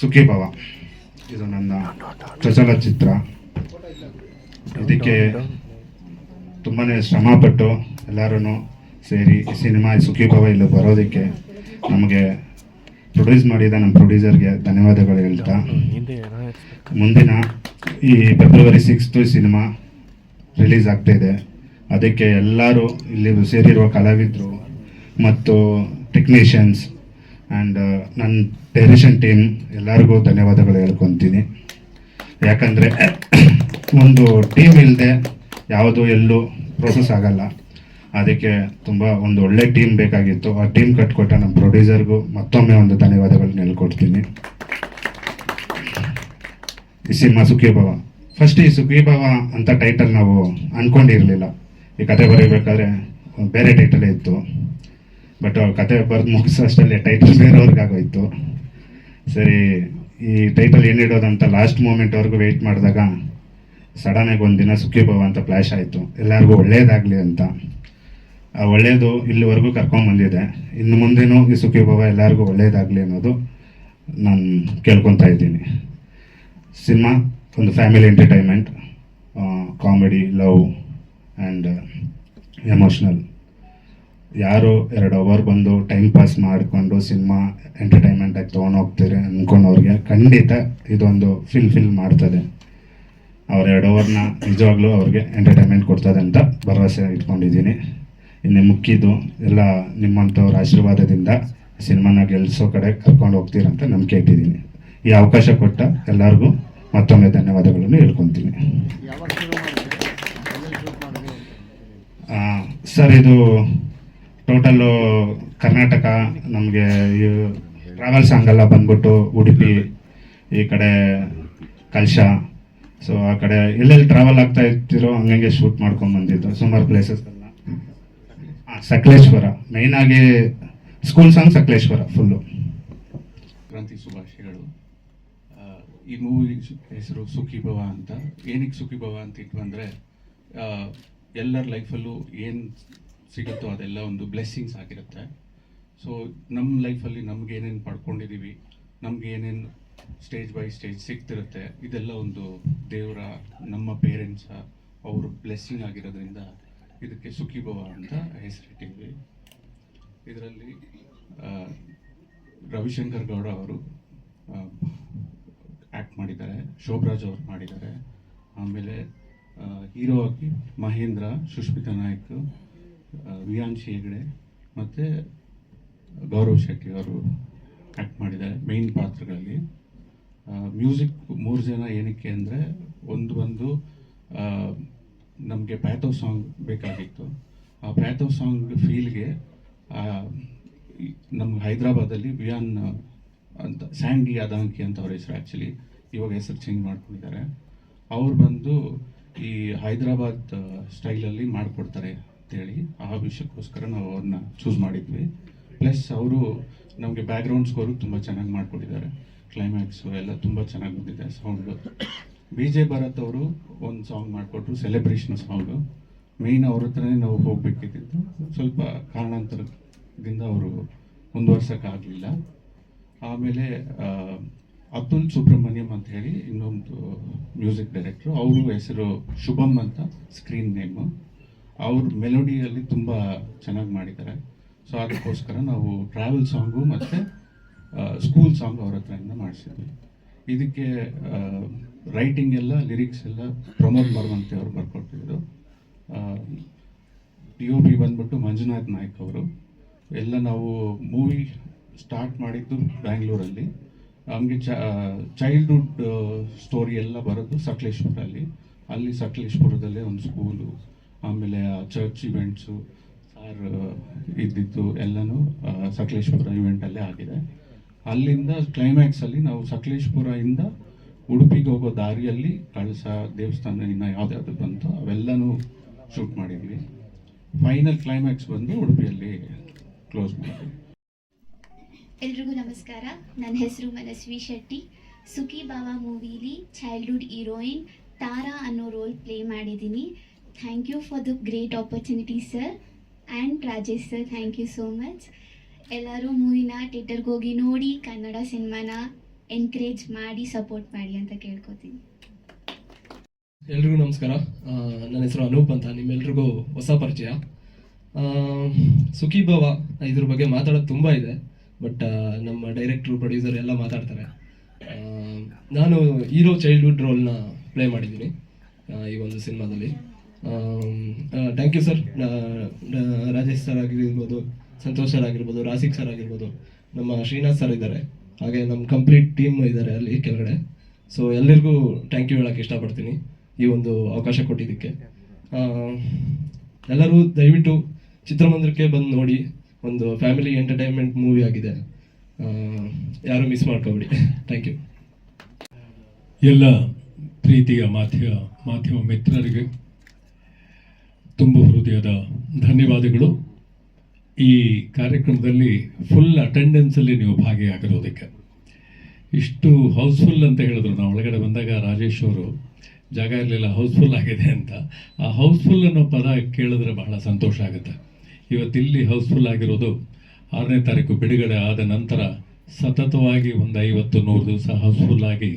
ಸುಖಿ ಭವ ಇದು ನನ್ನ ಚಲನಚಿತ್ರ. ಚಿತ್ರ ಇದಕ್ಕೆ ತುಂಬಾ ಶ್ರಮಪಟ್ಟು ಎಲ್ಲರೂ ಸೇರಿ ಸಿನಿಮಾ ಸುಖಿ ಭವ ಇಲ್ಲಿ ಬರೋದಕ್ಕೆ ನಮಗೆ ಪ್ರೊಡ್ಯೂಸ್ ಮಾಡಿದ ನಮ್ಮ ಪ್ರೊಡ್ಯೂಸರ್ಗೆ ಧನ್ಯವಾದಗಳು ಹೇಳ್ತಾ. ಮುಂದಿನ ಈ ಫೆಬ್ರವರಿ ಸಿಕ್ಸ್ತು ಸಿನಿಮಾ ರಿಲೀಸ್ ಆಗ್ತಾಯಿದೆ ಅದಕ್ಕೆ ಎಲ್ಲರೂ ಇಲ್ಲಿ ಸೇರಿರುವ ಕಲಾವಿದರು ಮತ್ತು ಟೆಕ್ನಿಷಿಯನ್ಸ್ ಆ್ಯಂಡ್ ನನ್ನ ಡೈರೆಕ್ಷನ್ ಟೀಮ್ ಎಲ್ಲರಿಗೂ ಧನ್ಯವಾದಗಳು ಹೇಳ್ಕೊತೀನಿ. ಯಾಕಂದರೆ ಒಂದು ಟೀಮ್ ಇಲ್ಲದೆ ಯಾವುದು ಎಲ್ಲೂ ಪ್ರೋಸೆಸ್ ಆಗಲ್ಲ. ಅದಕ್ಕೆ ತುಂಬ ಒಂದು ಒಳ್ಳೆ ಟೀಮ್ ಬೇಕಾಗಿತ್ತು. ಆ ಟೀಮ್ ಕಟ್ಕೊಟ್ಟ ನಮ್ಮ ಪ್ರೊಡ್ಯೂಸರ್ಗೂ ಮತ್ತೊಮ್ಮೆ ಒಂದು ಧನ್ಯವಾದಗಳನ್ನ ಹೇಳ್ಕೊಡ್ತೀನಿ. ಸಿನಿಮಾ ಸುಖೀಭವ ಫಸ್ಟ್ ಈ ಸುಖೀಭವ ಅಂತ ಟೈಟಲ್ ನಾವು ಅಂದ್ಕೊಂಡಿರಲಿಲ್ಲ ಈ ಕತೆ ಬರೀಬೇಕಾದ್ರೆ ಬೇರೆ ಟೈಟಲೇ ಇತ್ತು. ಬಟ್ ಕತೆ ಬರೆದು ಮುಗಿಸೋಷ್ಟರಲ್ಲಿ ಟೈಟಲ್ ಬೇರೆಯವ್ರಿಗಾಗೋಯ್ತು ಸರಿ, ಈ ಟೈಟಲ್ ಏನಿಡೋದಂತ ಲಾಸ್ಟ್ ಮೂಮೆಂಟ್ವರೆಗೂ ವೆಯ್ಟ್ ಮಾಡಿದಾಗ ಸಡನ್ನಾಗಿ ಒಂದಿನ ಸುಖೀಭವ ಅಂತ ಫ್ಲ್ಯಾಶ್ ಆಯಿತು. ಎಲ್ಲರಿಗೂ ಒಳ್ಳೇದಾಗಲಿ ಅಂತ. ಆ ಒಳ್ಳೆಯದು ಇಲ್ಲಿವರೆಗೂ ಕರ್ಕೊಂಬಂದಿದೆ ಇನ್ನು ಮುಂದೆನೂ ಈ ಸುಖೀಭವ ಎಲ್ಲರಿಗೂ ಒಳ್ಳೇದಾಗಲಿ ಅನ್ನೋದು ನಾನು ಕೇಳ್ಕೊತಾ ಇದ್ದೀನಿ. ಸಿನಿಮಾ, ಒಂದು family entertainment comedy love and emotional ಯಾರು ಎರಡು ಅವರ್ ಬಂದು ಟೈಮ್ ಪಾಸ್ ಮಾಡಿಕೊಂಡು ಸಿನಿಮಾ ಎಂಟರ್ಟೈನ್ಮೆಂಟಾಗಿ ತೊಗೊಂಡು ಹೋಗ್ತೀರಿ ಅಂದ್ಕೊಂಡವ್ರಿಗೆ ಖಂಡಿತ ಇದೊಂದು ಫಿಲ್ ಫಿಲ್ ಮಾಡ್ತದೆ. ಅವ್ರ ಎರಡು ಅವರ್ನ ನಿಜವಾಗ್ಲೂ ಅವ್ರಿಗೆ ಎಂಟರ್ಟೈನ್ಮೆಂಟ್ ಕೊಡ್ತದೆ ಅಂತ ಭರವಸೆ ಇಟ್ಕೊಂಡಿದ್ದೀನಿ. ಇನ್ನು ಮುಖ್ಯದು ಎಲ್ಲ ನಿಮ್ಮಂಥವ್ರ ಆಶೀರ್ವಾದದಿಂದ ಸಿನಿಮಾನ ಗೆಲ್ಲಿಸೋ ಕಡೆ ಕರ್ಕೊಂಡು ಹೋಗ್ತೀರಂತ ನಂಬಿಕೆ ಇಟ್ಟಿದ್ದೀನಿ. ಈ ಅವಕಾಶ ಕೊಟ್ಟ ಎಲ್ಲರಿಗೂ ಮತ್ತೊಮ್ಮೆ ಧನ್ಯವಾದಗಳನ್ನು ಹೇಳ್ಕೊತೀನಿ ಸರ್ ಇದು ಟೋಟಲ್ಲು ಕರ್ನಾಟಕ ನಮಗೆ ಟ್ರಾವೆಲ್ಸ್ ಹಂಗೆಲ್ಲ ಬಂದ್ಬಿಟ್ಟು ಉಡುಪಿ ಈ ಕಡೆ ಕಲ್ಶ ಸೊ ಆ ಕಡೆ ಎಲ್ಲೆಲ್ಲಿ ಟ್ರಾವೆಲ್ ಆಗ್ತಾ ಇರ್ತಿರೋ ಹಂಗಂಗೆ ಶೂಟ್ ಮಾಡ್ಕೊಂಡು ಬಂದಿದ್ದು ಸುಮಾರು ಪ್ಲೇಸಸ್ ಎಲ್ಲ ಹಾಂ ಸಕಲೇಶ್ವರ. ಮೇಯ್ನಾಗಿ ಸ್ಕೂಲ್ ಸಾಂಗ್ ಸಕಲೇಶ್ವರ ಫುಲ್ಲು ಕ್ರಾಂತಿ ಶುಭಾಶಯಗಳು ಈ ಮೂವಿ ಹೆಸರು ಸುಖಿ ಭವ ಅಂತ. ಏನಕ್ಕೆ ಸುಖಿ ಭವ ಅಂತ ಆ, ಎಲ್ಲರ ಲೈಫಲ್ಲೂ ಏನು ಸಿಗುತ್ತೋ ಅದೆಲ್ಲ ಒಂದು ಬ್ಲೆಸ್ಸಿಂಗ್ಸ್ ಆಗಿರುತ್ತೆ. ಸೊ ನಮ್ಮ ಲೈಫಲ್ಲಿ ನಮ್ಗೆ ಏನೇನು ಪಡ್ಕೊಂಡಿದ್ದೀವಿ ನಮ್ಗೆ ಏನೇನು ಸ್ಟೇಜ್ ಬೈ ಸ್ಟೇಜ್ ಸಿಗ್ತಿರುತ್ತೆ, ಇದೆಲ್ಲ ಒಂದು ದೇವರ, ನಮ್ಮ ಪೇರೆಂಟ್ಸ ಅವರು ಬ್ಲೆಸ್ಸಿಂಗ್ ಆಗಿರೋದ್ರಿಂದ ಇದಕ್ಕೆ ಸುಖಿ ಭವ ಅಂತ ಹೆಸರಿಟ್ಟಿದ್ವಿ. ಇದರಲ್ಲಿ ರವಿಶಂಕರ್ ಗೌಡ ಅವರು ಆ್ಯಕ್ಟ್ ಮಾಡಿದ್ದಾರೆ, ಶೋಭರಾಜ್ ಅವರು ಮಾಡಿದ್ದಾರೆ. ಆಮೇಲೆ ಹೀರೋ ಆಗಿ ಮಹೇಂದ್ರ, ಸುಷ್ಮಿತಾ ನಾಯ್ಕ್ ವಿಯಾಂಶಿ ಹೆಗಡೆ ಮತ್ತು ಗೌರವ್ ಶೆಟ್ಟಿ ಅವರು ಆ್ಯಕ್ಟ್ ಮಾಡಿದ್ದಾರೆ ಮೇನ್ ಪಾತ್ರಗಳಲ್ಲಿ. ಮ್ಯೂಸಿಕ್ ಮೂರು ಜನ ಏನಕ್ಕೆ ಅಂದರೆ ಒಂದು ಬಂದು ನಮಗೆ ಪ್ಯಾಥೋ ಸಾಂಗ್ ಬೇಕಾಗಿತ್ತು. ಆ ಪ್ಯಾಥೋ ಸಾಂಗ್ ಫೀಲ್ಗೆ ನಮ್ಮ ಹೈದ್ರಾಬಾದಲ್ಲಿ ವಿಯಾನ್ ಅಂತ ಸ್ಯಾಂಡಿ ಅದಾಂಕಿ ಅಂತ ಅವ್ರ ಹೆಸರು ಆ್ಯಕ್ಚುಲಿ ಇವಾಗ ಹೆಸರು ಚೇಂಜ್ ಮಾಡ್ಕೊಂಡಿದ್ದಾರೆ. ಅವ್ರು ಬಂದು ಈ ಹೈದ್ರಾಬಾದ್ ಸ್ಟೈಲಲ್ಲಿ ಮಾಡಿಕೊಡ್ತಾರೆ. ಅಂತೇಳಿ ಆ ವಿಷಯಕ್ಕೋಸ್ಕರ ನಾವು ಅವ್ರನ್ನ ಚೂಸ್ ಮಾಡಿದ್ವಿ. ಪ್ಲಸ್ ಅವರು ನಮಗೆ ಬ್ಯಾಕ್ಗ್ರೌಂಡ್ ಸ್ಕೋರು ತುಂಬ ಚೆನ್ನಾಗಿ ಮಾಡಿಕೊಟ್ಟಿದ್ದಾರೆ. ಕ್ಲೈಮ್ಯಾಕ್ಸು ಎಲ್ಲ ತುಂಬ ಚೆನ್ನಾಗಿ ಬಂದಿದೆ ಸೌಂಡು ಬಿ ಜೆ ಭರತ್ ಅವರು ಒಂದು ಸಾಂಗ್ ಮಾಡಿಕೊಟ್ರು ಸೆಲೆಬ್ರೇಷನ್ ಸಾಂಗು ಮೇಯ್ನ್ ಅವ್ರ ಹತ್ರನೇ ನಾವು ಹೋಗಬೇಕಿದ್ದು ಸ್ವಲ್ಪ ಕಾರಣಾಂತರದಿಂದ ಅವರು ಮುಂದುವರ್ಸೋಕ್ಕಾಗಲಿಲ್ಲ ಆಮೇಲೆ ಅತುಲ್ ಸುಬ್ರಹ್ಮಣ್ಯಂ ಅಂತ ಹೇಳಿ ಇನ್ನೊಂದು ಮ್ಯೂಸಿಕ್ ಡೈರೆಕ್ಟ್ರು ಅವರು ಹೆಸರು ಶುಭಮ್ ಅಂತ ಸ್ಕ್ರೀನ್ ನೇಮು ಅವ್ರ ಮೆಲೋಡಿಯಲ್ಲಿ ತುಂಬ ಚೆನ್ನಾಗಿ ಮಾಡಿದ್ದಾರೆ. ಸೊ ಅದಕ್ಕೋಸ್ಕರ ನಾವು ಟ್ರಾವೆಲ್ ಸಾಂಗು ಮತ್ತು ಸ್ಕೂಲ್ ಸಾಂಗ್ ಅವ್ರ ಹತ್ರದಿಂದ ಮಾಡಿಸಿದ್ವಿ. ಇದಕ್ಕೆ ರೈಟಿಂಗ್ ಎಲ್ಲ ಲಿರಿಕ್ಸ್ ಎಲ್ಲ ಪ್ರಮೋದ್ ಮರ್ವಂತಿ ಅವರು ಬರ್ಕೊಟ್ಟಿದ್ರು. ಡಿ ಒ ಪಿ ಬಂದ್ಬಿಟ್ಟು ಮಂಜುನಾಥ್ ನಾಯ್ಕ್ ಅವರು. ಎಲ್ಲ ನಾವು ಮೂವಿ ಸ್ಟಾರ್ಟ್ ಮಾಡಿದ್ದು ಬ್ಯಾಂಗ್ಳೂರಲ್ಲಿ ಹಂಗೆ ಚೈಲ್ಡ್ಹುಡ್ ಸ್ಟೋರಿ ಎಲ್ಲ ಬರೋದು ಸಕಲೇಶ್ಪುರಲ್ಲಿ ಅಲ್ಲಿ. ಸಕಲೇಶ್ಪುರದಲ್ಲೇ ಒಂದು ಸ್ಕೂಲು ಆಮೇಲೆ ಚರ್ಚ್ ಇವೆಂಟ್ಸು ಸಾರ್ ಇದ್ದಿದ್ದು ಎಲ್ಲನೂ ಸಕಲೇಶ್ಪುರ ಇವೆಂಟಲ್ಲೇ ಆಗಿದೆ. ಅಲ್ಲಿಂದ ಕ್ಲೈಮ್ಯಾಕ್ಸಲ್ಲಿ ನಾವು ಸಕಲೇಶ್ಪುರದಿಂದ ಉಡುಪಿಗೆ ಹೋಗೋ ದಾರಿಯಲ್ಲಿ ಕಳಸ ದೇವಸ್ಥಾನ ಇನ್ನು ಯಾವ್ದು ಬಂತು ಅವೆಲ್ಲನೂ ಶೂಟ್ ಮಾಡಿದ್ವಿ. ಫೈನಲ್ ಕ್ಲೈಮ್ಯಾಕ್ಸ್ ಬಂದು ಉಡುಪಿಯಲ್ಲಿ ಕ್ಲೋಸ್ ಮಾಡಿದ್ವಿ. ಎಲ್ರಿಗೂ ನಮಸ್ಕಾರ. ನನ್ನ ಹೆಸರು ಮನಸ್ವಿ ಶೆಟ್ಟಿ. ಸುಖಿ ಬಾವಾ ಮೂವಿಲಿ ಚೈಲ್ಡ್ಹುಡ್ ಹೀರೋಯಿನ್ ತಾರಾ ಅನ್ನೋ ರೋಲ್ ಪ್ಲೇ ಮಾಡಿದ್ದೀನಿ. Thank you for the great opportunity sir and Rajesh sir thank you so much ಎಲ್ಲರೂ ಮೂವಿನ ಥಿಯೇಟರ್ಗೆ ಹೋಗಿ ನೋಡಿ, ಕನ್ನಡ ಸಿನಿಮಾನ ಎನ್ಕರೇಜ್ ಮಾಡಿ ಸಪೋರ್ಟ್ ಮಾಡಿ ಅಂತ ಕೇಳ್ಕೊತೀನಿ. ಎಲ್ರಿಗೂ ನಮಸ್ಕಾರ. ನನ್ನ ಹೆಸರು ಅನೂಪ್ ಅಂತ. ನಿಮ್ಮೆಲ್ರಿಗೂ ಹೊಸ ಪರಿಚಯ. ಸುಖಿ ಭವ ಇದ್ರ ಬಗ್ಗೆ ಮಾತಾಡೋದು ತುಂಬ ಇದೆ. ಬಟ್ ನಮ್ಮ ಡೈರೆಕ್ಟ್ರು ಪ್ರೊಡ್ಯೂಸರ್ ಎಲ್ಲ ಮಾತಾಡ್ತಾರೆ. ನಾನು ಹೀರೋ ಚೈಲ್ಡ್ಹುಡ್ ರೋಲ್ನ ಪ್ಲೇ ಮಾಡಿದ್ದೀನಿ ಈ ಒಂದು ಸಿನಿಮಾದಲ್ಲಿ. Thank you sir Rajesh sir ಆಗಿರ್ಬೋದು, ಸಂತೋಷ್ ಸರ್ ಆಗಿರ್ಬೋದು ರಾಸಿಕ್ ಸರ್ ಆಗಿರ್ಬೋದು, ನಮ್ಮ ಶ್ರೀನಾಥ್ ಸರ್ ಇದ್ದಾರೆ. ಹಾಗೆ ನಮ್ಮ ಕಂಪ್ಲೀಟ್ ಟೀಮ್ ಇದ್ದಾರೆ ಅಲ್ಲಿ ಕೆಳಗಡೆ. ಸೊ ಎಲ್ಲರಿಗೂ ಥ್ಯಾಂಕ್ ಯು ಹೇಳೋಕ್ಕೆ ಇಷ್ಟಪಡ್ತೀನಿ ಈ ಒಂದು ಅವಕಾಶ ಕೊಟ್ಟಿದ್ದಕ್ಕೆ. ಎಲ್ಲರೂ ದಯವಿಟ್ಟು ಚಿತ್ರಮಂದಿರಕ್ಕೆ ಬಂದು ನೋಡಿ, ಒಂದು ಫ್ಯಾಮಿಲಿ ಎಂಟರ್ಟೈನ್ಮೆಂಟ್ ಮೂವಿ ಆಗಿದೆ. ಯಾರು ಮಿಸ್ ಮಾಡ್ಕೋಬೇಡಿ. ಥ್ಯಾಂಕ್ ಯು ಎಲ್ಲ ಪ್ರೀತಿಯ ಮಾಧ್ಯಮ ಮಾಧ್ಯಮ ಮಿತ್ರರಿಗೆ ತುಂಬ ಹೃದಯದ ಧನ್ಯವಾದಗಳು. ಈ ಕಾರ್ಯಕ್ರಮದಲ್ಲಿ ಫುಲ್ ಅಟೆಂಡೆನ್ಸಲ್ಲಿ ನೀವು ಭಾಗಿಯಾಗಿರೋದಕ್ಕೆ. ಇಷ್ಟು ಹೌಸ್ಫುಲ್ ಅಂತ ಹೇಳಿದ್ರು. ನಾವು ಒಳಗಡೆ ಬಂದಾಗ ರಾಜೇಶ್ ಅವರು, ಜಾಗ ಇರಲಿಲ್ಲ ಹೌಸ್ಫುಲ್ ಆಗಿದೆ ಅಂತ. ಆ ಹೌಸ್ಫುಲ್ ಅನ್ನೋ ಪದ ಕೇಳಿದ್ರೆ ಬಹಳ ಸಂತೋಷ ಆಗುತ್ತೆ. ಇವತ್ತಿಲ್ಲಿ ಹೌಸ್ಫುಲ್ ಆಗಿರೋದು ಆರನೇ ತಾರೀಕು ಬಿಡುಗಡೆ ಆದ ನಂತರ ಸತತವಾಗಿ ಒಂದು ಐವತ್ತು, ನೂರು ದಿವಸ ಹೌಸ್ಫುಲ್ ಆಗಿ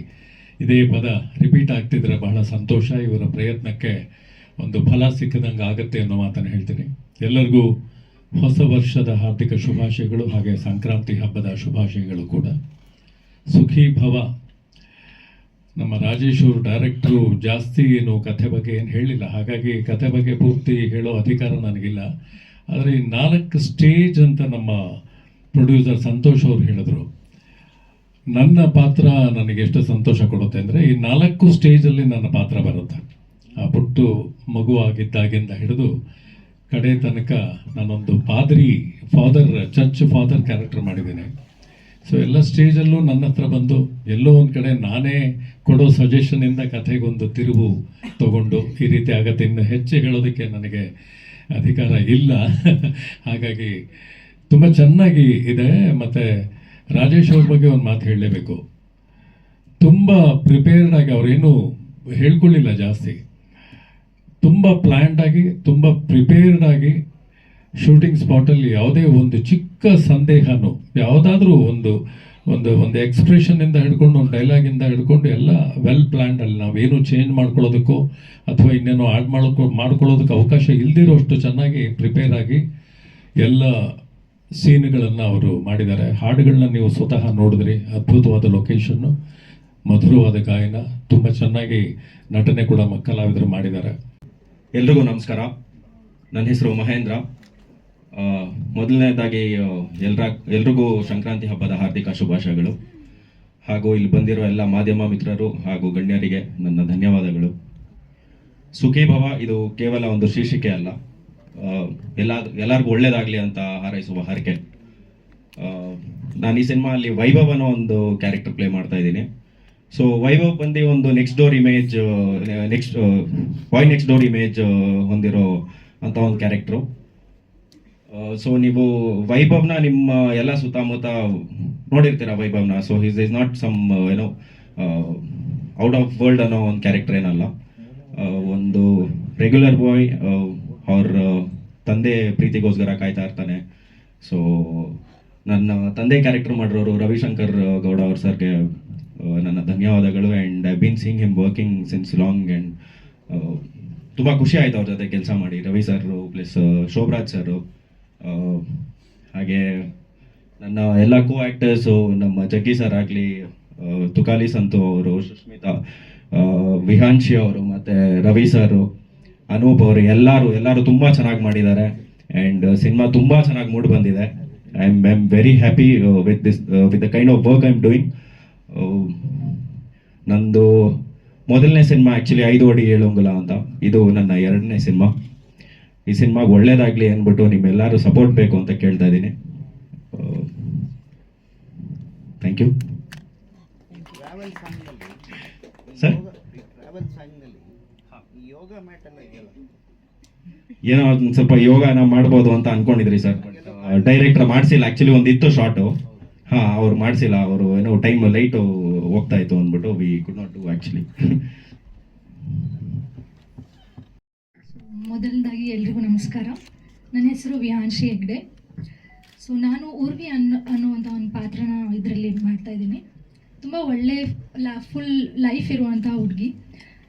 ಇದೇ ಪದ ರಿಪೀಟ್ ಆಗ್ತಿದ್ರೆ ಬಹಳ ಸಂತೋಷ. ಇವರ ಪ್ರಯತ್ನಕ್ಕೆ ಒಂದು ಫಲ ಸಿಕ್ಕದಂಗೆ ಆಗುತ್ತೆ ಅನ್ನೋ ಮಾತನ್ನು ಹೇಳ್ತೀನಿ. ಎಲ್ಲರಿಗೂ ಹೊಸ ವರ್ಷದ ಹಾರ್ದಿಕ ಶುಭಾಶಯಗಳು, ಹಾಗೆ ಸಂಕ್ರಾಂತಿ ಹಬ್ಬದ ಶುಭಾಶಯಗಳು ಕೂಡ. ಸುಖಿ ಭವ. ನಮ್ಮ ರಾಜೇಶ್ ಅವರು ಡೈರೆಕ್ಟ್ರು ಜಾಸ್ತಿ ಏನು ಕಥೆ ಬಗ್ಗೆ ಏನು ಹೇಳಿಲ್ಲ. ಹಾಗಾಗಿ ಕಥೆ ಬಗ್ಗೆ ಪೂರ್ತಿ ಹೇಳೋ ಅಧಿಕಾರ ನನಗಿಲ್ಲ. ಆದರೆ ಈ ನಾಲ್ಕು ಸ್ಟೇಜ್ ಅಂತ ನಮ್ಮ ಪ್ರೊಡ್ಯೂಸರ್ ಸಂತೋಷ್ ಅವರು ಹೇಳಿದ್ರು. ನನ್ನ ಪಾತ್ರ ನನಗೆ ಎಷ್ಟು ಸಂತೋಷ ಕೊಡುತ್ತೆ ಅಂದರೆ ಈ ನಾಲ್ಕು ಸ್ಟೇಜಲ್ಲಿ ನನ್ನ ಪಾತ್ರ ಬರುತ್ತೆ. ಪುಟ್ಟು ಮಗು ಆಗಿದ್ದಾಗಿಂದ ಹಿಡಿದು ಕಡೆ ತನಕ ನಾನೊಂದು ಪಾದ್ರಿ ಫಾದರ್, ಚರ್ಚ್ ಫಾದರ್ ಕ್ಯಾರೆಕ್ಟರ್ ಮಾಡಿದ್ದೀನಿ. ಸೊ ಎಲ್ಲ ಸ್ಟೇಜಲ್ಲೂ ನನ್ನ ಹತ್ರ ಬಂದು ಎಲ್ಲೋ ಒಂದು ಕಡೆ ನಾನೇ ಕೊಡೋ ಸಜೆಷನಿಂದ ಕಥೆಗೊಂದು ತಿರುವು ತಗೊಂಡು ಈ ರೀತಿ ಆಗತ್ತೆ. ಇನ್ನು ಹೆಚ್ಚು ಹೇಳೋದಕ್ಕೆ ನನಗೆ ಅಧಿಕಾರ ಇಲ್ಲ. ಹಾಗಾಗಿ ತುಂಬ ಚೆನ್ನಾಗಿ ಇದೆ. ಮತ್ತು ರಾಜೇಶ್ ಅವ್ರ ಬಗ್ಗೆ ಒಂದು ಮಾತು ಹೇಳಲೇಬೇಕು. ತುಂಬ ಪ್ರಿಪೇರ್ಡ್ ಆಗಿ ಅವರೇನು ಹೇಳ್ಕೊಳ್ಳಿಲ್ಲ ಜಾಸ್ತಿ. ತುಂಬ ಪ್ಲ್ಯಾಂಡ್ ಆಗಿ, ತುಂಬ ಪ್ರಿಪೇರ್ಡ್ ಆಗಿ ಶೂಟಿಂಗ್ ಸ್ಪಾಟಲ್ಲಿ ಯಾವುದೇ ಒಂದು ಚಿಕ್ಕ ಸಂದೇಹನೂ, ಯಾವುದಾದ್ರೂ ಒಂದು ಒಂದು ಒಂದು ಎಕ್ಸ್ಪ್ರೆಷನ್ನಿಂದ ಹಿಡ್ಕೊಂಡು, ಒಂದು ಡೈಲಾಗಿಂದ ಹಿಡ್ಕೊಂಡು ಎಲ್ಲ ವೆಲ್ ಪ್ಲ್ಯಾಂಡಲ್ಲಿ ನಾವೇನು ಚೇಂಜ್ ಮಾಡ್ಕೊಳ್ಳೋದಕ್ಕೋ ಅಥವಾ ಇನ್ನೇನೋ ಆ್ಯಡ್ ಮಾಡ್ಕೊ, ಮಾಡ್ಕೊಳ್ಳೋದಕ್ಕೆ ಅವಕಾಶ ಇಲ್ದಿರೋಷ್ಟು ಚೆನ್ನಾಗಿ ಪ್ರಿಪೇರ್ ಆಗಿ ಎಲ್ಲ ಸೀನ್ಗಳನ್ನು ಅವರು ಮಾಡಿದ್ದಾರೆ. ಹಾಡುಗಳನ್ನ ನೀವು ಸ್ವತಃ ನೋಡಿದ್ರಿ. ಅದ್ಭುತವಾದ ಲೊಕೇಶನ್ನು ಮಧುರವಾದ ಗಾಯನ, ತುಂಬ ಚೆನ್ನಾಗಿ ನಟನೆ ಕೂಡ ಮಕ್ಕಲಾವಿದರು ಕಲಾವಿದರು ಮಾಡಿದ್ದಾರೆ. ಎಲ್ರಿಗೂ ನಮಸ್ಕಾರ. ನನ್ನ ಹೆಸರು ಮಹೇಂದ್ರ. ಮೊದಲನೇದಾಗಿ ಎಲ್ಲರ ಎಲ್ರ, ಎಲ್ರಿಗೂ ಸಂಕ್ರಾಂತಿ ಹಬ್ಬದ ಹಾರ್ದಿಕ ಶುಭಾಶಯಗಳು. ಹಾಗೂ ಇಲ್ಲಿ ಬಂದಿರೋ ಎಲ್ಲ ಮಾಧ್ಯಮ ಮಿತ್ರರು ಹಾಗೂ ಗಣ್ಯರಿಗೆ ನನ್ನ ಧನ್ಯವಾದಗಳು. ಸುಖಿ ಭವ, ಇದು ಕೇವಲ ಒಂದು ಶೀರ್ಷಿಕೆ ಅಲ್ಲ. ಎಲ್ಲ, ಎಲ್ಲರಿಗೂ ಒಳ್ಳೇದಾಗಲಿ ಅಂತ ಹಾರೈಸುವ ಹರಕೆ. ನಾನು ಈ ಸಿನಿಮಾ ಅಲ್ಲಿ ವೈಭವನ ಒಂದು ಕ್ಯಾರೆಕ್ಟರ್ ಪ್ಲೇ ಮಾಡ್ತಾ ಇದ್ದೀನಿ. ಸೊ ವೈಭವ್ ಬಂದು ಒಂದು next door image next boy next door image ಹೊಂದಿರೋ ಅಂತ ಒಂದು ಕ್ಯಾರೆಕ್ಟ್ರು ಸೊ ನೀವು ವೈಭವ್ನ ನಿಮ್ಮ ಎಲ್ಲ ಸುತ್ತಮುತ್ತ ನೋಡಿರ್ತೀರ ವೈಭವ್ನ so his is not some ಏನೋ ಔಟ್ ಆಫ್ ವರ್ಲ್ಡ್ ಅನ್ನೋ ಒಂದು ಕ್ಯಾರೆಕ್ಟರ್ ಏನಲ್ಲ. ಆ, ಒಂದು ರೆಗ್ಯುಲರ್ ಬಾಯ್ ಅವ್ರ ತಂದೆ ಪ್ರೀತಿಗೋಸ್ಕರ ಕಾಯ್ತಾ ಇರ್ತಾನೆ. ಸೊ ನನ್ನ ತಂದೆ ಕ್ಯಾರೆಕ್ಟರ್ ಮಾಡಿರೋರು ರವಿಶಂಕರ್ ಗೌಡ ಅವ್ರ ಸರ್ಗೆ ನನ್ನ ಧನ್ಯವಾದಗಳು and I been seeing him working since long and ತುಂಬ ಖುಷಿ ಆಯಿತು ಅವ್ರ ಜೊತೆ ಕೆಲಸ ಮಾಡಿ. Ravi sir plus Shobharaj sir ಹಾಗೆ ನನ್ನ ಎಲ್ಲ ಕೋ ಆ್ಯಕ್ಟರ್ಸು ನಮ್ಮ ಜಗ್ಗಿ ಸರ್ ಆಗಲಿ ತುಕಾಲಿ ಸಂತು ಅವರು ಸುಸ್ಮಿತಾ ವಿಹಾಂಶಿ ಅವರು, ಮತ್ತು ರವಿ ಸರು ಅನೂಪ್ ಅವರು, ಎಲ್ಲರೂ ಎಲ್ಲರೂ ತುಂಬ ಚೆನ್ನಾಗಿ ಮಾಡಿದ್ದಾರೆ. ಆ್ಯಂಡ್ ಸಿನಿಮಾ ತುಂಬ ಚೆನ್ನಾಗಿ ಮೂಡ್ ಬಂದಿದೆ. I am I am very happy with this with the kind of work I am doing ನಂದು ಮೊದಲನೇ ಸಿನಿಮಾ ಆ್ಯಕ್ಚುಲಿ ಐದು ಅಡಿ ಹೇಳುವಂಗಿಲ್ಲ ಅಂತ. ಇದು ನನ್ನ ಎರಡನೇ ಸಿನಿಮಾ. ಈ ಸಿನಿಮಾಗೆ ಒಳ್ಳೇದಾಗಲಿ ಅಂದ್ಬಿಟ್ಟು ನಿಮ್ಮೆಲ್ಲರೂ ಸಪೋರ್ಟ್ ಬೇಕು ಅಂತ ಕೇಳ್ತಾ ಇದ್ದೀನಿ. ಥ್ಯಾಂಕ್ ಯು ಸರ್ ಯೋಗ ಏನೋ ಒಂದು ಸ್ವಲ್ಪ ಯೋಗನ ಮಾಡ್ಬೋದು ಅಂತ ಅನ್ಕೊಂಡಿದ್ರಿ ಸರ್ ಡೈರೆಕ್ಟರ್ ಮಾಡಿಸಿಲ್ಲ ಆ್ಯಕ್ಚುಲಿ ಒಂದಿತ್ತು ಇತ್ತು ಶಾರ್ಟು ಹಾಂ, ಅವ್ರು ಮಾಡಿಸಿಲ್ಲ. ಅವರು ಏನೋ ಟೈಮ್ ಲೈಟು ಹೋಗ್ತಾ ಇತ್ತು ಅಂದ್ಬಿಟ್ಟು we could not do actually ಮೊದಲನೇದಾಗಿ ಎಲ್ರಿಗೂ ನಮಸ್ಕಾರ. ನನ್ನ ಹೆಸರು ವಿಹಾನ್ಶಿ ಹೆಗ್ಡೆ. ಸೊ ನಾನು ಊರ್ವಿ ಅನ್ನೋ ಅನ್ನುವಂಥ ಒಂದು ಪಾತ್ರನ ಇದರಲ್ಲಿ ಮಾಡ್ತಾ ಇದ್ದೀನಿ. ತುಂಬ ಒಳ್ಳೆ ಫುಲ್ ಲೈಫ್ ಇರುವಂಥ ಹುಡುಗಿ.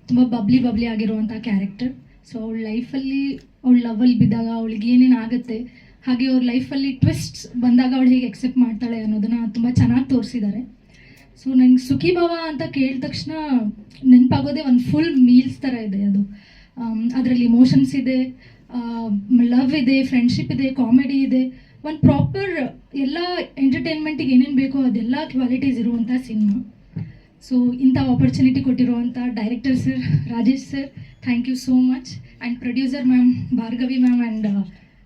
ತುಂಬ ಬಬ್ಲಿ ಬಬ್ಲಿ ಆಗಿರುವಂಥ ಕ್ಯಾರೆಕ್ಟರ್ ಸೊ ಅವಳ ಲೈಫಲ್ಲಿ ಅವಳ ಲವಲ್ಲಿ ಬಿದ್ದಾಗ ಅವಳಿಗೆ ಏನೇನು ಆಗುತ್ತೆ ಹಾಗೆ ಅವ್ರ ಲೈಫಲ್ಲಿ ಟ್ವಿಸ್ಟ್ಸ್ ಬಂದಾಗ ಅವಳು ಹೇಗೆ ಎಕ್ಸೆಪ್ಟ್ ಮಾಡ್ತಾಳೆ ಅನ್ನೋದನ್ನ ತುಂಬ ಚೆನ್ನಾಗಿ ತೋರಿಸಿದ್ದಾರೆ ಸೊ ನಂಗೆ ಸುಖಿ ಭವ ಅಂತ ಕೇಳಿದ ತಕ್ಷಣ ನೆನಪಾಗೋದೇ ಒಂದು ಫುಲ್ ಮೀಲ್ಸ್ ಥರ ಇದೆ ಅದು. ಅದರಲ್ಲಿ ಇಮೋಷನ್ಸ್ ಇದೆ ಲವ್ ಇದೆ ಫ್ರೆಂಡ್ಶಿಪ್ ಇದೆ ಕಾಮಿಡಿ ಇದೆ. ಒಂದು ಪ್ರಾಪರ್ ಎಲ್ಲ ಎಂಟರ್ಟೈನ್ಮೆಂಟಿಗೆ ಏನೇನು ಬೇಕೋ ಅದೆಲ್ಲ ಕ್ವಾಲಿಟೀಸ್ ಇರುವಂಥ ಸಿನಿಮಾ ಸೊ ಇಂಥ ಆಪರ್ಚುನಿಟಿ ಕೊಟ್ಟಿರುವಂಥ director sir Rajesh sir thank you so much and producer ma'am Bhargavi ma'am and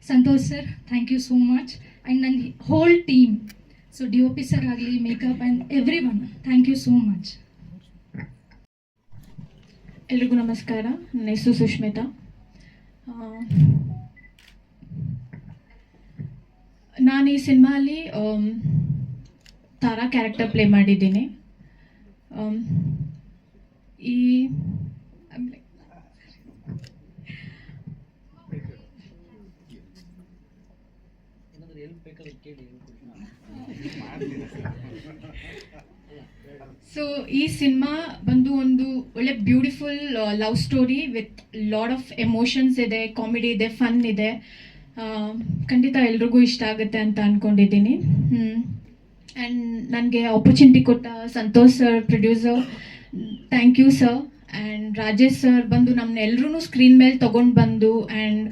Santosh sir thank you so much and ನನ್ನ whole team so D O P sir ಆಗಲಿ makeup and everyone thank you so much ಎಲ್ರಿಗೂ ನಮಸ್ಕಾರ, ನನ್ನ ಹೆಸರು ಸುಷ್ಮಿತಾ ನಾನು ಈ ಸಿನಿಮಾಲಿ ತಾರಾ character play ಮಾಡಿದ್ದೀನಿ. ಈ ಆಮೇಲೆ ಸೊ ಈ ಸಿನಿಮಾ ಬಂದು ಒಂದು ಒಳ್ಳೆ beautiful love story with lot of emotions ಇದೆ ಕಾಮಿಡಿ ಇದೆ ಫನ್ ಇದೆ. ಖಂಡಿತ ಎಲ್ರಿಗೂ ಇಷ್ಟ ಆಗುತ್ತೆ ಅಂತ ಅಂದ್ಕೊಂಡಿದ್ದೀನಿ ಆ್ಯಂಡ್ ನನಗೆ ಆಪರ್ಚುನಿಟಿ ಕೊಟ್ಟ Santosh sir producer thank you sir and Rajesh sir ಬಂದು ನಮ್ಮನ್ನೆಲ್ಲರೂ ಸ್ಕ್ರೀನ್ ಮೇಲೆ ತೊಗೊಂಡು ಬಂದು and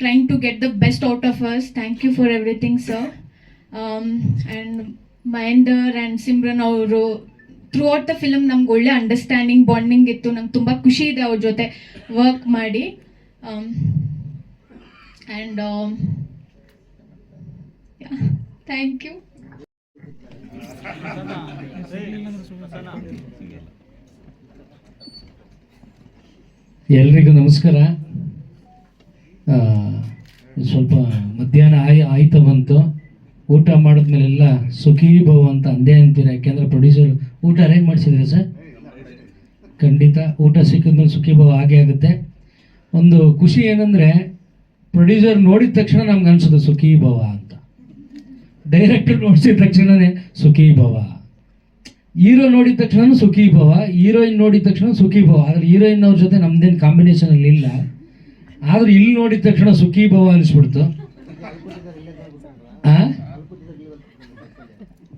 trying to get the best out of us thank you for everything sir and Mahender and Simran ಅವರು ಥ್ರೂ ಔಟ್ ದ ಫಿಲಮ್ ನಮ್ಗೆ ಒಳ್ಳೆ understanding bonding ಇತ್ತು. ನಂಗೆ ತುಂಬ ಖುಷಿ ಇದೆ ಅವ್ರ ಜೊತೆ ವರ್ಕ್ ಮಾಡಿ. ಆ್ಯಂಡ್ ಥ್ಯಾಂಕ್ ಯು ಎಲ್ರಿಗೂ ನಮಸ್ಕಾರ. ಸ್ವಲ್ಪ ಮಧ್ಯಾಹ್ನ ಆಯ್, ಆಯ್ತಾ ಬಂತು. ಊಟ ಮಾಡಿದ್ಮೇಲೆಲ್ಲ ಸುಖೀ ಭವ ಅಂತ ಅಂದೇ ಅಂತೀರ, ಯಾಕೆಂದ್ರೆ ಪ್ರೊಡ್ಯೂಸರ್ ಊಟ ಅರೇಂಜ್ ಮಾಡಿಸಿದ್ರೆ ಸರ್ ಖಂಡಿತ ಊಟ ಸಿಕ್ಕಿದ್ಮೇಲೆ ಸುಖಿ ಭವ ಆಗೇ ಆಗುತ್ತೆ. ಒಂದು ಖುಷಿ ಏನಂದರೆ ಪ್ರೊಡ್ಯೂಸರ್ ನೋಡಿದ ತಕ್ಷಣ ನಮ್ಗೆ ಅನ್ಸುತ್ತೆ ಸುಖೀ ಭವ ಅಂತ. ಡೈರೆಕ್ಟರ್ ನೋಡಿಸಿದ ತಕ್ಷಣನೇ ಸುಖೀ ಭವ. ಹೀರೋ ನೋಡಿದ ತಕ್ಷಣ ಸುಖಿ ಭವ ಹೀರೋಯಿನ್ ನೋಡಿದ ತಕ್ಷಣ ಸುಖಿ ಭವ. ಆದ್ರೆ ಹೀರೋಯಿನ್ ಅವ್ರ ಜೊತೆ ನಮ್ದೇನು ಕಾಂಬಿನೇಷನ್ ಅಲ್ಲಿ ಇಲ್ಲ. ಆದ್ರೆ ಇಲ್ಲಿ ನೋಡಿದ ತಕ್ಷಣ ಸುಖಿ ಭವ ಅನಿಸ್ಬಿಡ್ತು. ಆ?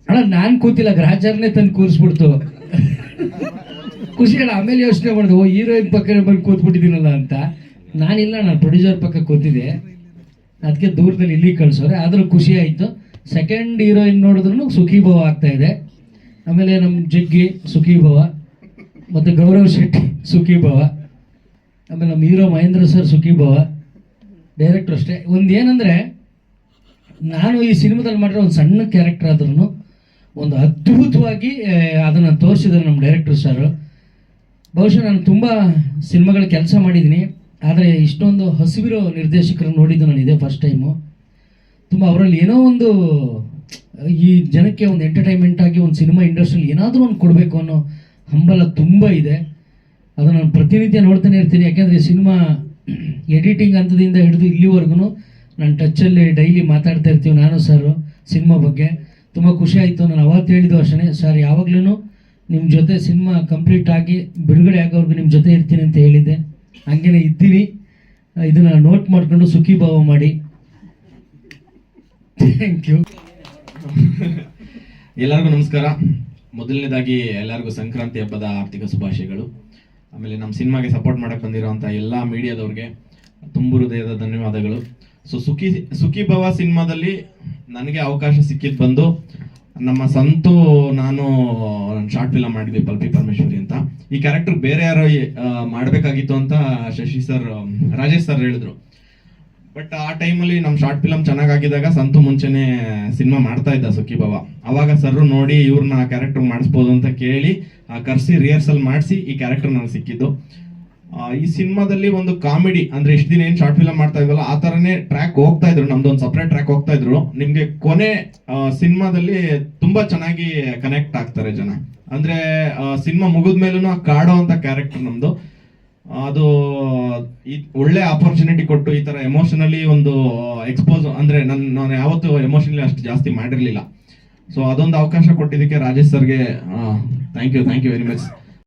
ಅಣ್ಣ, ನಾನ್ ಕೂತಿಲ್ಲ ಗ್ರಾಚಾರನೇ ತಂದು ಕೂರಿಸ್ಬಿಡ್ತು. ಖುಷಿ ಅಲ್ಲ ಆಮೇಲೆ ಯೋಚನೆ ಮಾಡಿದೆ, ಓ, ಹೀರೋಯಿನ್ ಪಕ್ಕ ಬಂದು ಕೂತ್ಬಿಟ್ಟಿದ್ದೀನಲ್ಲ ಅಂತ. ನಾನಿಲ್ಲ, ನಾನು ಪ್ರೊಡ್ಯೂಸರ್ ಪಕ್ಕ ಕೂತಿದ್ದೆ. ಅದಕ್ಕೆ ದೂರದಲ್ಲಿ ಇಲ್ಲಿ ಕಳ್ಸೋರೆ, ಆದರೂ ಖುಷಿ ಆಯಿತು. ಸೆಕೆಂಡ್ ಹೀರೋಯಿನ್ ನೋಡಿದ್ರು ಸುಖಿ ಭವ ಆಗ್ತಾ ಇದೆ. ಆಮೇಲೆ ನಮ್ಮ ಜಗ್ಗಿ ಸುಖಿ ಭವ, ಮತ್ತು ಗೌರವ್ ಶೆಟ್ಟಿ ಸುಖಿ ಭವ, ಆಮೇಲೆ ನಮ್ಮ ಹೀರೋ ಮಹೇಂದ್ರ ಸರ್ ಸುಖಿ ಭವ ಡೈರೆಕ್ಟರ್ ಅಷ್ಟೇ. ಒಂದು ಏನಂದರೆ ನಾನು ಈ ಸಿನಿಮಾದಲ್ಲಿ ಮಾಡಿರೋ ಒಂದು ಸಣ್ಣ ಕ್ಯಾರೆಕ್ಟರ್ ಆದ್ರೂ ಒಂದು ಅದ್ಭುತವಾಗಿ ಅದನ್ನು ತೋರಿಸಿದ್ರು ನಮ್ಮ ಡೈರೆಕ್ಟರ್ ಸರ್ ಬಹುಶಃ ನಾನು ತುಂಬ ಸಿನಿಮಾಗಳ ಕೆಲಸ ಮಾಡಿದ್ದೀನಿ, ಆದರೆ ಇಷ್ಟೊಂದು ಹಸಿವಿರೋ ನಿರ್ದೇಶಕರು ನೋಡಿದ್ದು ನಾನು ಇದೇ ಫಸ್ಟ್ ಟೈಮು ತುಂಬ ಅವರಲ್ಲಿ ಏನೋ ಒಂದು, ಈ ಜನಕ್ಕೆ ಒಂದು ಎಂಟರ್ಟೈನ್ಮೆಂಟ್ ಆಗಿ ಒಂದು ಸಿನಿಮಾ ಇಂಡಸ್ಟ್ರಿಯಲ್ಲಿ ಏನಾದರೂ ಒಂದು ಕೊಡಬೇಕು ಅನ್ನೋ ಹಂಬಲ ತುಂಬ ಇದೆ. ಅದನ್ನು ನಾನು ಪ್ರತಿನಿತ್ಯ ನೋಡ್ತಾನೆ ಇರ್ತೀನಿ, ಯಾಕೆಂದರೆ ಸಿನಿಮಾ ಎಡಿಟಿಂಗ್ ಹಂತದಿಂದ ಹಿಡಿದು ಇಲ್ಲಿವರೆಗೂ ನಾನು ಟಚ್ಚಲ್ಲಿ ಡೈಲಿ ಮಾತಾಡ್ತಾ ಇರ್ತೀವಿ ನಾನು ಸರ್ ಸಿನಿಮಾ ಬಗ್ಗೆ. ತುಂಬ ಖುಷಿ ಆಯಿತು. ನಾನು ಅವತ್ತು ಹೇಳಿದ್ದು ಅಷ್ಟೇ ಸರ್ ಯಾವಾಗ್ಲೂ ನಿಮ್ಮ ಜೊತೆ ಸಿನಿಮಾ ಕಂಪ್ಲೀಟ್ ಆಗಿ ಬಿಡುಗಡೆ ಆಗೋವರೆಗೂ ನಿಮ್ಮ ಜೊತೆ ಇರ್ತೀನಿ ಅಂತ ಹೇಳಿದ್ದೆ. ಹಂಗೇನೆ ಇದ್ದೀನಿ ಇದನ್ನು ನೋಟ್ ಮಾಡಿಕೊಂಡು ಸುಖಿ ಭಾವ ಮಾಡಿ. ಥ್ಯಾಂಕ್ ಯು ಎಲ್ಲರಿಗೂ ನಮಸ್ಕಾರ. ಮೊದಲನೇದಾಗಿ ಎಲ್ಲರಿಗೂ ಸಂಕ್ರಾಂತಿ ಹಬ್ಬದ ಆರ್ಥಿಕ ಶುಭಾಶಯಗಳು. ಆಮೇಲೆ ನಮ್ಮ ಸಿನಿಮಾಗೆ ಸಪೋರ್ಟ್ ಮಾಡಕ್ಕೆ ಬಂದಿರೋವಂಥ ಎಲ್ಲ ಮೀಡಿಯಾದವ್ರಿಗೆ ತುಂಬು ಹೃದಯದ ಧನ್ಯವಾದಗಳು. ಸೊ ಸುಖಿ ಸುಖಿ ಭವ ಸಿನಿಮಾದಲ್ಲಿ ನನಗೆ ಅವಕಾಶ ಸಿಕ್ಕಿದ್ದು ಬಂದು ನಮ್ಮ ಸಂತು ನಾನು ಶಾರ್ಟ್ ಫಿಲಮ್ ಮಾಡಿದ್ವಿ ಪಲ್ಪಿ ಪರಮೇಶ್ವರಿ ಅಂತ. ಈ ಕ್ಯಾರೆಕ್ಟರ್ ಬೇರೆ ಯಾರೋ ಮಾಡಬೇಕಾಗಿತ್ತು ಅಂತ ಶಶಿ ಸರ್ ರಾಜೇಶ್ ಸರ್ ಹೇಳಿದ್ರು. ಬಟ್ ಆ ಟೈಮಲ್ಲಿ ನಮ್ಮ ಶಾರ್ಟ್ ಫಿಲಮ್ ಚೆನ್ನಾಗಾಗಿದ್ದಾಗ ಸಂತು ಮುಂಚೆನೆ ಸಿನಿಮಾ ಮಾಡ್ತಾ ಇದ್ದ ಸುಖಿ ಬಾಬಾ ಅವಾಗ ಸರ್ ನೋಡಿ ಇವ್ರನ್ನ ಕ್ಯಾರೆಕ್ಟರ್ ಮಾಡಿಸ್ಬೋದು ಅಂತ ಕೇಳಿ ಕರೆಸಿ ರಿಹರ್ಸಲ್ ಮಾಡಿಸಿ ಈ ಕ್ಯಾರೆಕ್ಟರ್ ನನಗೆ ಸಿಕ್ಕಿದ್ದು. ಆ, ಈ ಸಿನಿಮಾದಲ್ಲಿ ಒಂದು ಕಾಮಿಡಿ, ಅಂದ್ರೆ ಇಷ್ಟು ದಿನ ಏನ್ ಶಾರ್ಟ್ ಫಿಲಮ್ ಮಾಡ್ತಾ ಇದ್ವಲ್ಲ, ಆ ತರನೇ ಟ್ರ್ಯಾಕ್ ಹೋಗ್ತಾ ಇದ್ರು, ನಮ್ದು ಒಂದು ಸಪ್ರೇಟ್ ಟ್ರ್ಯಾಕ್ ಹೋಗ್ತಾ ಇದ್ರು. ನಿಮ್ಗೆ ಕೊನೆ ಸಿನಿಮಾದಲ್ಲಿ ತುಂಬಾ ಚೆನ್ನಾಗಿ ಕನೆಕ್ಟ್ ಆಗ್ತಾರೆ ಜನ. ಅಂದ್ರೆ ಸಿನಿಮಾ ಮುಗಿದ್ಮೇಲೂ ಆ ಕಾಡೋ ಅಂತ ಕ್ಯಾರೆಕ್ಟರ್ ನಮ್ದು. ಅದು ಒಳ್ಳೆ ಆಪರ್ಚುನಿಟಿ ಕೊಟ್ಟು ಈ ತರ ಎಮೋಷನಲಿ ಒಂದು ಎಕ್ಸ್ಪೋಸ್ ಅಂದ್ರೆ ನನ್, ನಾನು ಯಾವತ್ತೂ ಎಮೋಷನಲಿ ಅಷ್ಟು ಜಾಸ್ತಿ ಮಾಡಿರಲಿಲ್ಲ. ಸೊ ಅದೊಂದು ಅವಕಾಶ ಕೊಟ್ಟಿದ್ದಕ್ಕೆ ರಾಜೇಶ್ ಸರ್ಗೆ thank you thank you very much